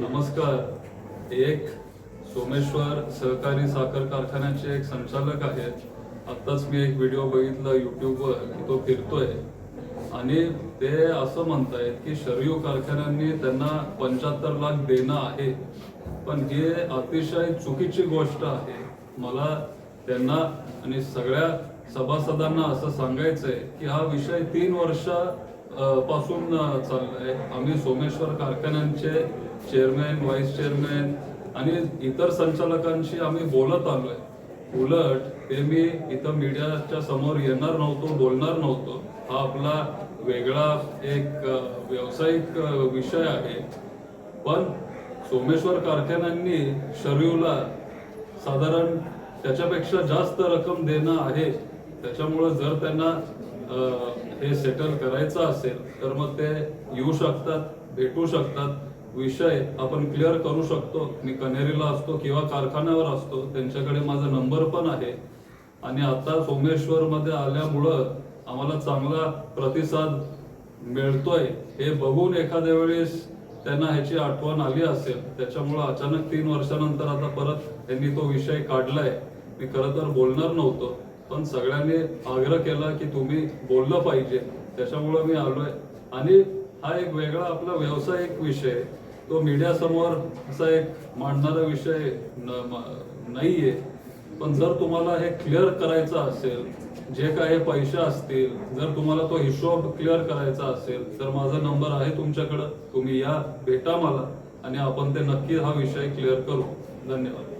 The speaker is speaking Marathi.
नमस्कार. एक सोमेश्वर सहकारी साखर कारखान्याचे एक संचालक आहेत. आत्ताच मी एक व्हिडिओ बघितला युट्यूबवर की तो फिरतोय. आणि ते असं म्हणतायत की शरयू कारखान्यांनी त्यांना पंच्याहत्तर लाख देणं आहे. पण हे अतिशय चुकीची गोष्ट आहे. मला त्यांना आणि सगळ्या सभासदांना असं सांगायचंय की हा विषय तीन वर्ष पासून चाललं आहे आम्ही सोमेश्वर कारखान्यांचे चेअरमॅन व्हाईस चेअरमॅन आणि इतर संचालकांशी आम्ही बोलत आलोय. उलट ते मी इथं मीडियाच्या समोर येणार नव्हतो बोलणार नव्हतो. हा आपला वेगळा एक व्यावसायिक विषय आहे. पण सोमेश्वर कारखान्यांनी शरीवला साधारण त्याच्यापेक्षा जास्त रक्कम देणं आहे. त्याच्यामुळं जर त्यांना हे सेटल करायचं असेल तर मग ते येऊ शकतात भेटू शकतात. विषय आपण क्लिअर करू शकतो. मी कन्हेरीला असतो किंवा कारखान्यावर असतो. त्यांच्याकडे माझा नंबर पण आहे. आणि आता सोमेश्वरमध्ये आल्यामुळं आम्हाला चांगला प्रतिसाद मिळतोय. हे बघून एखाद्या वेळेस त्यांना ह्याची आठवण आली असेल त्याच्यामुळं अचानक तीन वर्षानंतर आता परत त्यांनी तो विषय काढलाय. मी खरं तर बोलणार नव्हतो. पण सगळ्यांनी आग्रह केला की तुम्ही बोललं पाहिजे. त्याच्यामुळं मी आलोय. आणि हा एक वेगळा आपला व्यावसायिक विषय तो मीडिया समोर असा एक मांडणारा विषय नाही आहे नाहीये. पण जर तुम्हाला हे क्लिअर करायचं असेल जे काही पैसे असतील जर तुम्हाला तो हिशोब क्लिअर करायचा असेल तर माझा नंबर आहे तुमच्याकडं. तुम्ही या भेटा मला. आणि आपण ते नक्की हा विषय क्लिअर करू. धन्यवाद.